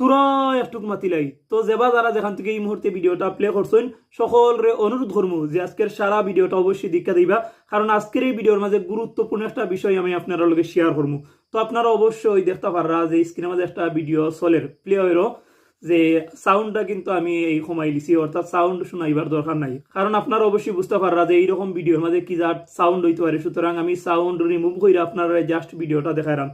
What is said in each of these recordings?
তুরা একটুক মাতিলাই তো যেবা যারা যেখান থেকে এই মুহূর্তে ভিডিওটা প্লে করছেন, সকলরে অনুরোধ করব যে আজকের সারা ভিডিওটা অবশ্যই দীক্ষা দিবা, কারণ আজকের এই ভিডিওর মাঝে গুরুত্বপূর্ণ একটা বিষয় আমি আপনার লগে শেয়ার করব তো আপনারা অবশ্যই দেখতে পাররা যে স্ক্রিনের মাঝে একটা ভিডিও চলের প্লে হইরো, যে সাউন্ডটা কিন্তু আমি এই কমাই লিছি, অর্থাৎ সাউন্ড শোনাইবার দরকার নাই। কারণ আপনারা অবশ্যই বুঝতে পাররা যে এইরকম ভিডিওর মাঝে কি যা সাউন্ড হইতে পারে। সুতরাং আমি সাউন্ড রিমুভ করে আপনারা জাস্ট ভিডিওটা দেখাইলাম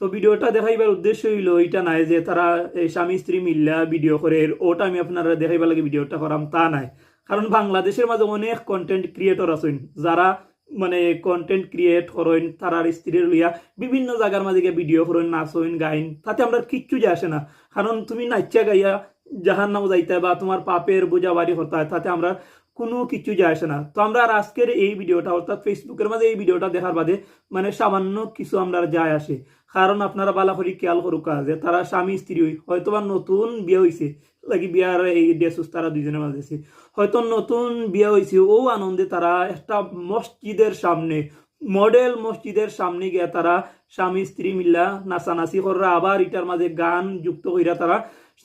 তো ভিডিওটা দেখাইবার উদ্দেশ্য হইল এটা নাই যে তারা এই স্বামী স্ত্রী মিল্লা ভিডিও করে ওটা আমি আপনারা দেখাইবার লাগে ভিডিওটা করাম, তা নাই। কারণ বাংলাদেশের মাঝে অনেক কন্টেন্ট ক্রিয়েটর আছেন, যারা মানে কন্টেন্ট ক্রিয়েট করেন তারার স্ত্রীর লইয়া বিভিন্ন জায়গার মাঝে গিয়ে ভিডিও করেন নাচইন গাইন, তাতে আমরা কিচ্ছু যায় আসে না। কারণ তুমি নাচা গাইয়া জাহান নাম যাইতে বা তোমার পাপের বোঝা বাড়ি হতে তাতে আমরা কোনো কিছু যায় আসে না। তো আমরা আর আজকের এই ভিডিওটা, অর্থাৎ ফেসবুকের মাঝে এই ভিডিওটা দেখার বাদে মানে সামান্য কিছু আমরা যায় আসে। কারণ আপনারা বালা করি খেয়াল করুকা যে তারা স্বামী, স্ত্রী হয়তো বা নতুন বিয়ে হয়েছে লাগি বিয়ার এই ডেসুস তারা দুজনের মাঝে আছে। হয়তো নতুন বিয়ে হয়েছে ও আনন্দে তারা একটা মসজিদের সামনে, মডেল মসজিদের সামনে গিয়া তারা স্বামী, স্ত্রী মিল্লা নাচানাচি কররা, আবার ইটার মাঝে গান যুক্ত কইরা তারা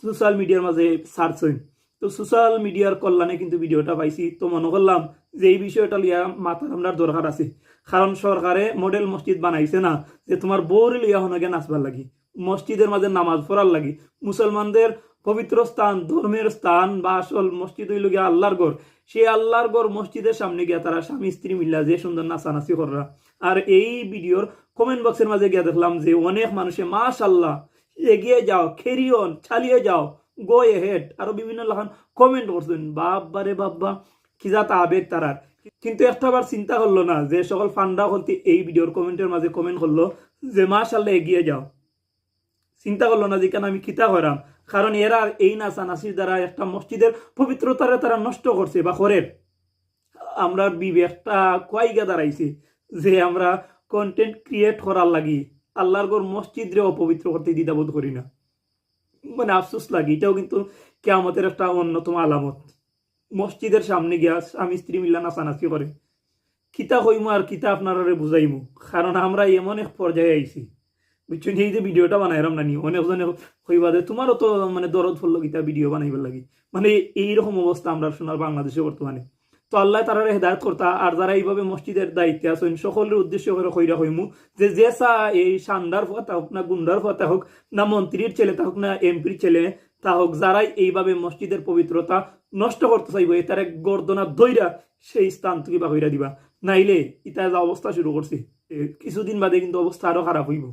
সোশ্যাল মিডিয়ার মাঝে সার্চ হইন তো সোশ্যাল মিডিয়ার কল্যাণে কিন্তু ভিডিওটা পাইছি। তো মনে করলাম যে এই বিষয়টা লিয়া মাথার আপনার দরকার আছে। কারণ সরকারে মডেল মসজিদ বানাইছে না, যে তোমার বউরে লিয়া হনগে নাচবার লাগি। মসজিদের মাঝে নামাজ পড়ার লাগি। মুসলমানদের পবিত্র স্থান, ধর্মের স্থান বা আসল মসজিদ হইল গিয়া আল্লাহর গড় সেই আল্লাহর গড় মসজিদের সামনে গিয়া তারা স্বামী, স্ত্রী মিল্লা যে সুন্দর নাচানাচি কররা। আর এই ভিডিওর কমেন্ট বক্সের মাঝে গিয়া দেখলাম যে অনেক মানুষে মাশাল্লাহ এগিয়ে যাও খেরিয়ন চালিয়ে যাও। গো এ হেড আরও বিভিন্ন লাখান কমেন্ট করছেন। বাবারে বাব্বা, কি যাত আবেগ তারার। কিন্তু একটা বার চিন্তা করল না, যে সকল ফান্ডা হলতে এই ভিডিওর কমেন্টের মাঝে কমেন্ট করল, যে মাশাল্লাহ এগিয়ে যাও। চিন্তা করল না যে কেন আমি কিতা করাম কারণ এরা এই নাচানাচির দ্বারা একটা মসজিদের পবিত্রতারে তারা নষ্ট করছে বা করে। আমরা বিবেকটা কয়েকটা দাঁড়াইছে, যে আমরা কন্টেন্ট ক্রিয়েট করার লাগি। আল্লাহর গর মসজিদরে অপবিত্র করতে দ্বিধাবোধ করি না। মানে আফসোস লাগে, এটাও কিন্তু কেয়ামতের একটা অন্যতম আলামত। মসজিদের সামনে গিয়া স্বামী স্ত্রী মিল্লা নাচানাচি করে। কিতা কইমু আর কিতা আপনারা বুঝাইমু? কারণ আমরা এমন এক পর্যায়ে আইছি। বুঝছেন, এই যে ভিডিওটা বানাইলাম না নি অনেকজনে কইবা যে তোমারও তো মানে দরদ ফুল্ল কিতা ভিডিও বানাইবার লাগে। মানে এইরকম অবস্থা আমরা শোনার বাংলাদেশে বর্তমানে। তো আল্লাহ তারা হেদায়ত করতা, আর যারা এইভাবে মসজিদের দায়িত্বে আছেন, সকলের উদ্দেশ্য করে কইরা হইমু যে যে চা এই সান্ডার ফতা হোক না গুন্ডার ফতা হোক না মন্ত্রীর ছেলে তা হোক না এমপির ছেলে তা হোক, যারাই এইভাবে মসজিদের পবিত্রতা নষ্ট করতে চাইব, এ তার গর্দনা দইরা সেই স্থান থেকে বা হইরা দিবা। নাইলে যা অবস্থা শুরু করছে কিছুদিন বাদে কিন্তু অবস্থা আরও খারাপ হইব।